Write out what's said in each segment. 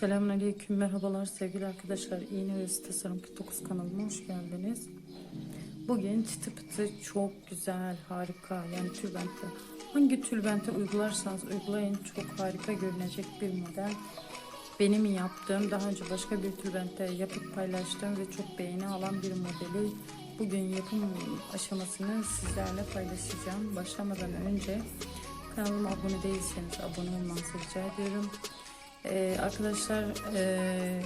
Selamünaleyküm, merhabalar sevgili arkadaşlar. İğne ve Tasarım 49 kanalıma hoş geldiniz. Bugün çıtı pıtı çok güzel, harika yani tülbente. Hangi tülbente uygularsanız uygulayın çok harika görünecek bir model. Benim yaptığım, daha önce başka bir tülbente yapıp paylaştığım ve çok beğeni alan bir modeli bugün yapım aşamasını sizlerle paylaşacağım. Başlamadan önce kanalıma abone değilseniz abone olmanızı rica ediyorum. Ee, arkadaşlar e,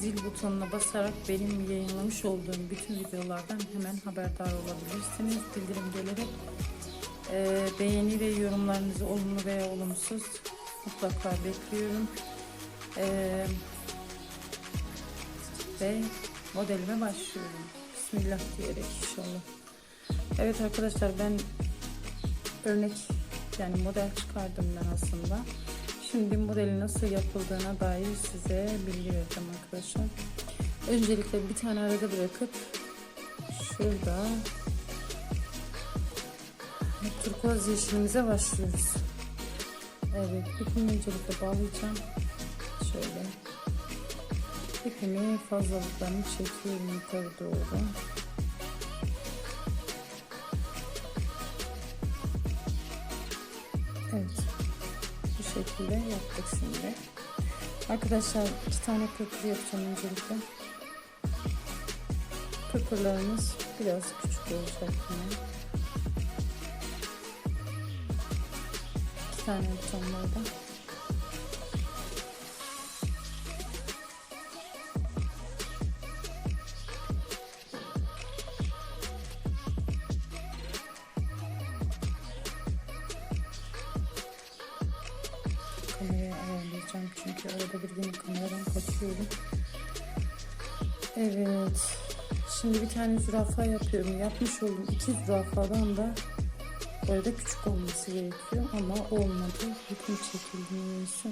zil butonuna basarak benim yayınlamış olduğum bütün videolardan hemen haberdar olabilirsiniz. Bildirim gelerek e, beğeni ve yorumlarınızı olumlu veya olumsuz mutlaka bekliyorum. E, ve modelime başlıyorum. Bismillah diyerek inşallah. Evet arkadaşlar ben örnek yani model çıkardım ben aslında. Şimdi modeli nasıl yapıldığına dair size bilgi vereceğim arkadaşlar. Öncelikle bir tane arada bırakıp şurada turkuaz yeşilimize başlıyoruz. Evet ipimi öncelikle bağlayacağım. Şöyle. İpimi fazlalıklarını çekiyorum yukarı doğru. Şekilde yaptık şimdi. Arkadaşlar iki tane pırpır yapacağım öncelikle. Pırpırlarımız biraz küçük olacak yine. İki tane yapacağım burada. Evet. Şimdi bir tane zürafa yapıyorum. Yapmış olduğum iki zürafadan da böyle küçük olması gerekiyor ama olmadı. Bütün çekildi neyse.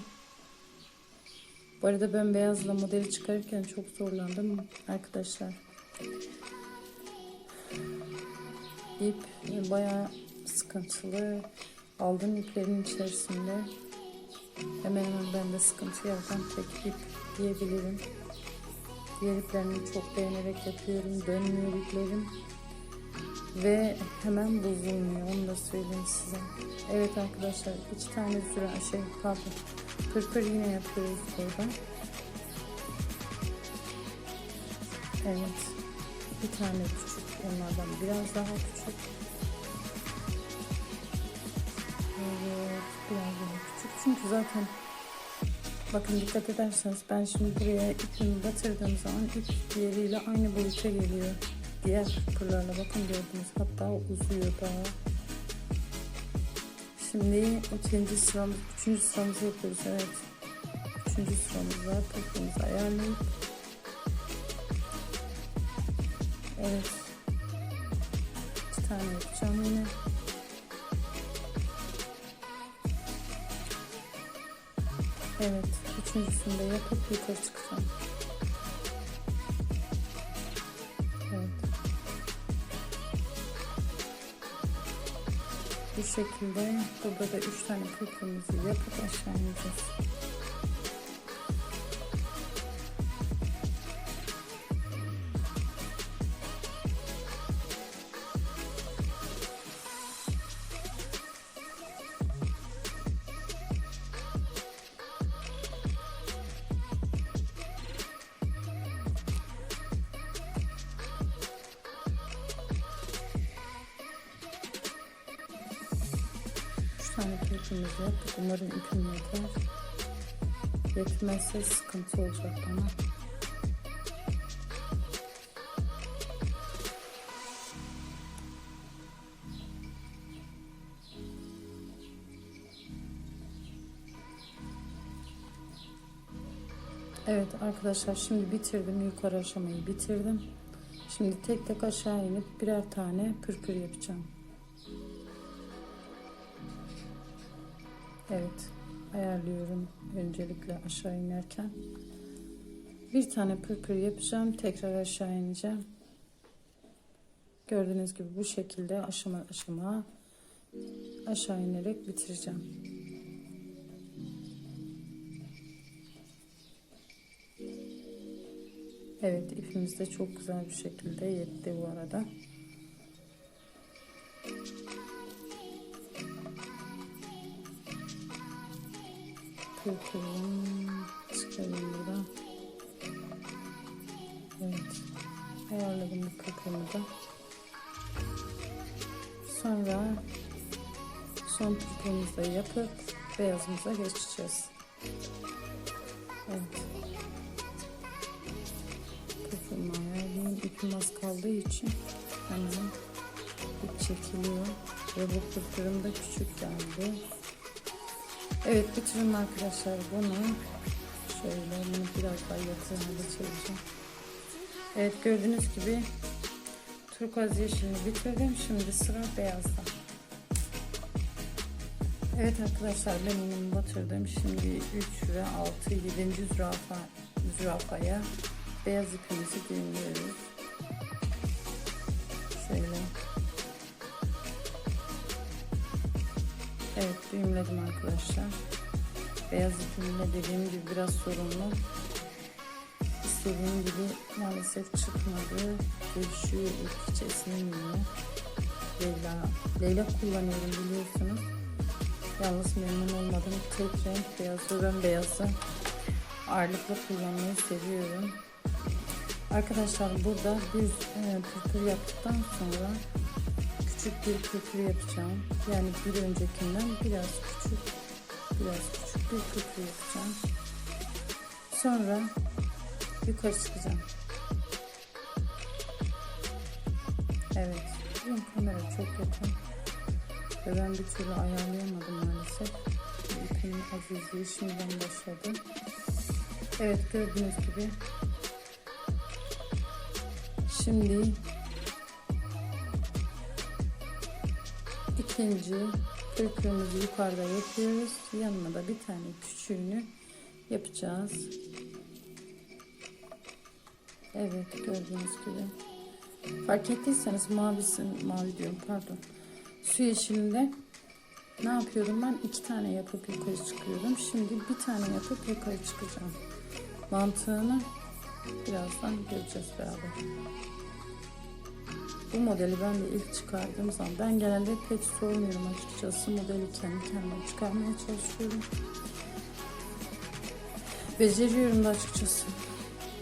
Bu arada ben beyazla modeli çıkarırken çok zorlandım arkadaşlar. İp bayağı sıkıntılı. Aldığım iplerin içerisinde Hemen hemen bende sıkıntı yaratan tek ip diyebilirim. Diğer iplerimi çok beğenerek yapıyorum. Dönmüyor iplerim. Ve hemen bozulmuyor. Onu da söyleyeyim size. Evet arkadaşlar iki tane süre şey pardon. Pırpır yine yapıyoruz burada. Evet. Bir tane küçük. Onlardan biraz daha küçük. Evet. Biraz daha küçük. Çünkü zaten bakın dikkat ederseniz ben şimdi buraya ipimi batırdığım zaman ip diğeriyle aynı boyuta geliyor. Diğer pırlarla bakın gördünüz. Hatta uzuyor daha. Şimdi ikinci sıramız, üçüncü sıramızı yapıyoruz. Evet. Üçüncü sıramızda pırpırımızı ayarlayıp Evet. İki tane yapacağım yine. Evet, üçüncüsünü de yapıp yukarı çıkacağım. Evet. Bu şekilde burada da üç tane kırkımızı yapıp aşağı ineceğiz. Tane kırkımızı yaptık. Umarım ipim yeter. Yetmezse sıkıntı olacak bana. Evet arkadaşlar şimdi bitirdim. Yukarı aşamayı bitirdim. Şimdi tek tek aşağı inip birer tane pırpır yapacağım. Evet ayarlıyorum öncelikle aşağı inerken. Bir tane pırpır yapacağım. Tekrar aşağı ineceğim. Gördüğünüz gibi bu şekilde aşama aşama aşağı inerek bitireceğim. Evet ipimiz de çok güzel bir şekilde yetti bu arada. Kırkırım çıkarayım buradan. Evet. Ayarladım bu kırkırımı da. Sonra son kırkırımızı da yapıp beyazımıza geçeceğiz. Evet. Kırkırımı ayarlayayım. İpim az kaldığı için hemen ip çekiliyor. Ve bu kırkırım da küçük geldi. Evet bitirin arkadaşlar bunu. Şöyle bunu biraz daha hale çevireceğim. Evet gördüğünüz gibi turkuaz yeşilini bitirdim. Şimdi sıra beyazda. Evet arkadaşlar ben iğnemi batırdım. Şimdi 3 ve 6 7. zürafa, zürafaya beyaz ipimizi düğümlüyoruz. Düğümledim arkadaşlar. Beyaz ipimle dediğim gibi biraz sorunlu. İstediğim gibi maalesef çıkmadı. Görüşüyor ip hiç esnemiyor. Leyla, Leyla kullanıyorum biliyorsunuz. Yalnız memnun olmadım. Tek renk beyaz ve ben beyazı ağırlıkla kullanmayı seviyorum. Arkadaşlar burada bir e, pırpır yaptıktan sonra küçük bir pırpır yapacağım. Yani bir öncekinden biraz küçük, biraz küçük bir pırpır yapacağım. Sonra yukarı çıkacağım. Evet, benim kamera çok yakın ve ben bir türlü ayarlayamadım maalesef. İpimin azizliği şimdiden başladı. Evet, gördüğünüz gibi Şimdi ikinci kırkımızı yukarıda yapıyoruz. Yanına da bir tane küçüğünü yapacağız. Evet gördüğünüz gibi. Fark ettiyseniz mavisin, mavi diyorum pardon. Su yeşilinde ne yapıyordum ben? iki tane yapıp yukarı çıkıyordum. Şimdi bir tane yapıp yukarı çıkacağım. Mantığını birazdan göreceğiz beraber. Bu modeli ben de ilk çıkardığım zaman ben genelde pek sormuyorum açıkçası modeli kendi kendime çıkarmaya çalışıyorum. Beceriyorum da açıkçası.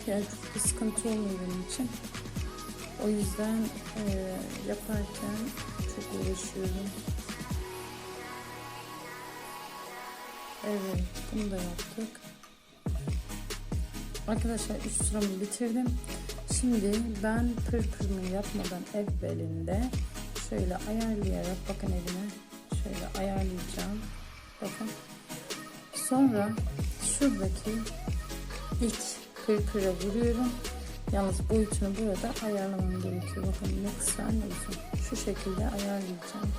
Yani çok bir sıkıntı olmuyor benim için. O yüzden e, yaparken çok uğraşıyorum. Evet, bunu da yaptık. Arkadaşlar 3 sıramı bitirdim. Şimdi ben pırpırımı yapmadan evvelinde şöyle ayarlayarak bakın elime şöyle ayarlayacağım. Bakın. Sonra şuradaki ilk pırpıra vuruyorum. Yalnız boyutunu burada ayarlamam gerekiyor. Bakın ne kısa ne uzun. Şu şekilde ayarlayacağım.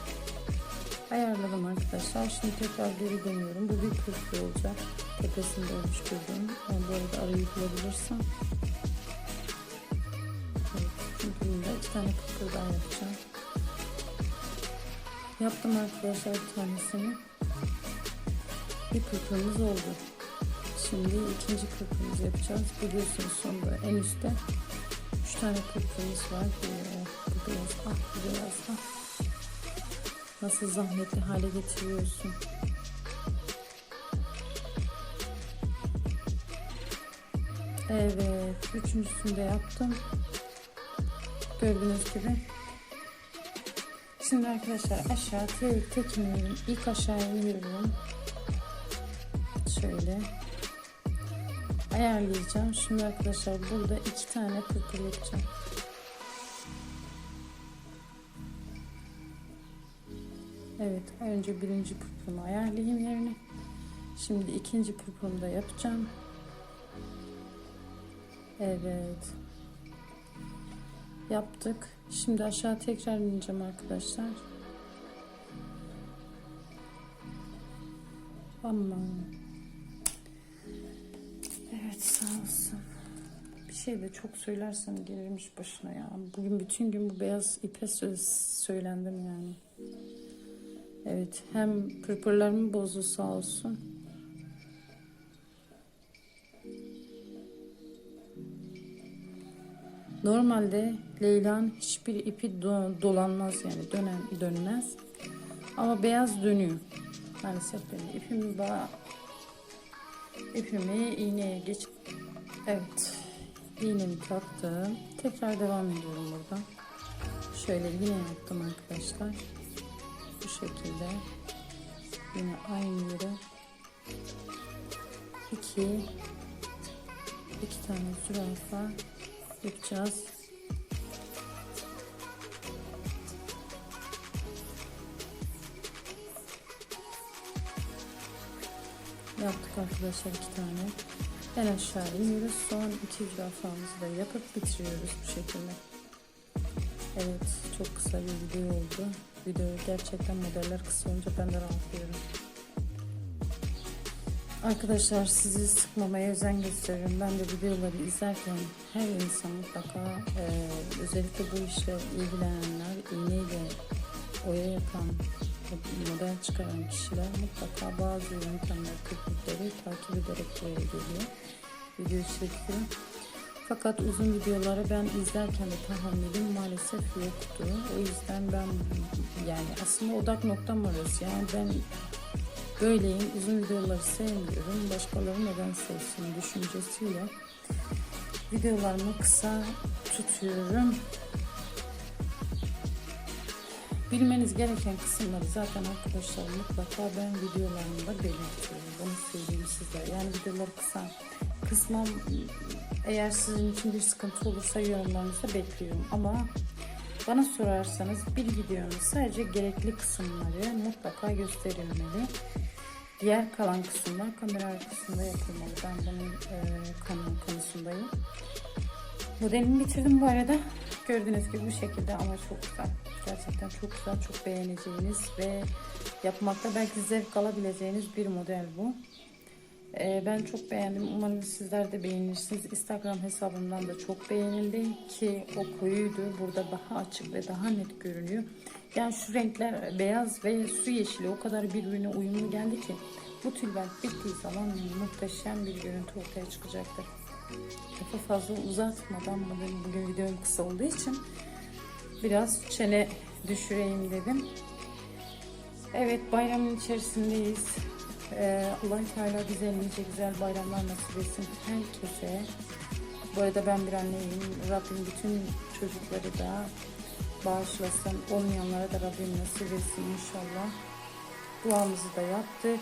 Ayarladım arkadaşlar. Şimdi tekrar geri dönüyorum. Bu bir pırpır olacak. Tepesinde oluşturduğum. Yani bu arada arayı bulabilirsem. Tane pırpır daha yapacağım. Yaptım arkadaşlar bir tanesini. Bir pırpırımız oldu. Şimdi ikinci pırpırımızı yapacağız. Biliyorsunuz sonunda en üstte üç tane pırpırımız var. Bu beyaz, ah bu ah. Nasıl zahmetli hale getiriyorsun. Evet, üçüncüsünü de yaptım. Gördüğünüz gibi. Şimdi arkadaşlar aşağı tek tek iniyorum. İlk aşağı iniyorum. Şöyle. Ayarlayacağım. Şimdi arkadaşlar burada iki tane pırpır yapacağım. Evet önce birinci pırpırımı ayarlayayım yerine. Şimdi ikinci pırpırımı da yapacağım. Evet. Yaptık. Şimdi aşağı tekrar ineceğim arkadaşlar. Aman. Evet sağ olsun. Bir şey de çok söylersem gelirmiş başına ya. Bugün bütün gün bu beyaz ipe söz söylendim yani. Evet hem pırpırlarımı bozdu sağ olsun. Normalde Leyla'nın hiçbir ipi do- dolanmaz yani dönen dönmez. Ama beyaz dönüyor. Maalesef dönüyor. İpimi ba ipimi iğneye geç. Evet. İğnemi taktım. Tekrar devam ediyorum buradan. Şöyle yine yaptım arkadaşlar. Bu şekilde. Yine aynı yere iki iki tane zürafa yapacağız. Yaptık arkadaşlar iki tane. En aşağı iniyoruz. Son iki zürafamızı da yapıp bitiriyoruz bu şekilde. Evet çok kısa bir video oldu. Video gerçekten modeller kısa olunca ben de rahatlıyorum. Arkadaşlar sizi sıkmamaya özen gösteriyorum. Ben de videoları izlerken her insan mutlaka e, özellikle bu işle ilgilenenler, iğneyle oya yapan, model çıkaran kişiler mutlaka bazı yöntemler, teknikleri takip ederek buraya geliyor. Video çekiyor. Fakat uzun videoları ben izlerken de tahammülüm maalesef yoktu. O yüzden ben yani aslında odak noktam orası. Yani ben böyleyim. Uzun videoları sevmiyorum. Başkaları neden sevsin düşüncesiyle videolarımı kısa tutuyorum. Bilmeniz gereken kısımları zaten arkadaşlar mutlaka ben videolarımda belirtiyorum. Bunu söyleyeyim size. Yani videoları kısa kısmam eğer sizin için bir sıkıntı olursa yorumlarınızı bekliyorum. Ama bana sorarsanız bir videonun sadece gerekli kısımları mutlaka gösterilmeli. Diğer kalan kısımlar kamera arkasında yapılmalı. Ben bunun e, konu, konusundayım. Modelimi bitirdim bu arada. Gördüğünüz gibi bu şekilde ama çok güzel. Gerçekten çok güzel, çok beğeneceğiniz ve yapmakta belki zevk alabileceğiniz bir model bu. Ee, ben çok beğendim. Umarım sizler de beğenirsiniz. Instagram hesabımdan da çok beğenildi ki o koyuydu. Burada daha açık ve daha net görünüyor. Yani şu renkler beyaz ve su yeşili o kadar birbirine uyumlu geldi ki bu tülbent bittiği zaman muhteşem bir görüntü ortaya çıkacaktır. Lafı fazla uzatmadan bugün, bugün videom kısa olduğu için biraz çene düşüreyim dedim. Evet bayramın içerisindeyiz. Ee, allah Teala bize nice güzel bayramlar nasip etsin herkese. Bu arada ben bir anneyim. Rabbim bütün çocukları da bağışlasın. Olmayanlara da Rabbim nasip etsin inşallah. Duamızı da yaptık.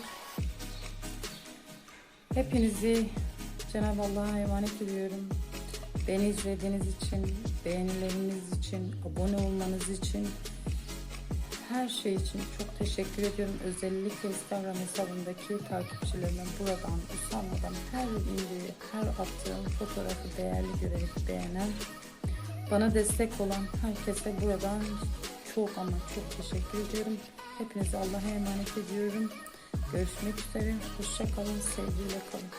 Hepinizi Cenab-ı Allah'a emanet ediyorum. Beni izlediğiniz için, beğenileriniz için, abone olmanız için, her şey için çok teşekkür ediyorum. Özellikle Instagram hesabımdaki takipçilerime buradan usanmadan her indiği, her attığım fotoğrafı değerli görerek beğenen, bana destek olan herkese buradan çok ama çok teşekkür ediyorum. Hepinizi Allah'a emanet ediyorum. Görüşmek üzere. Hoşça kalın. Sevgiyle kalın.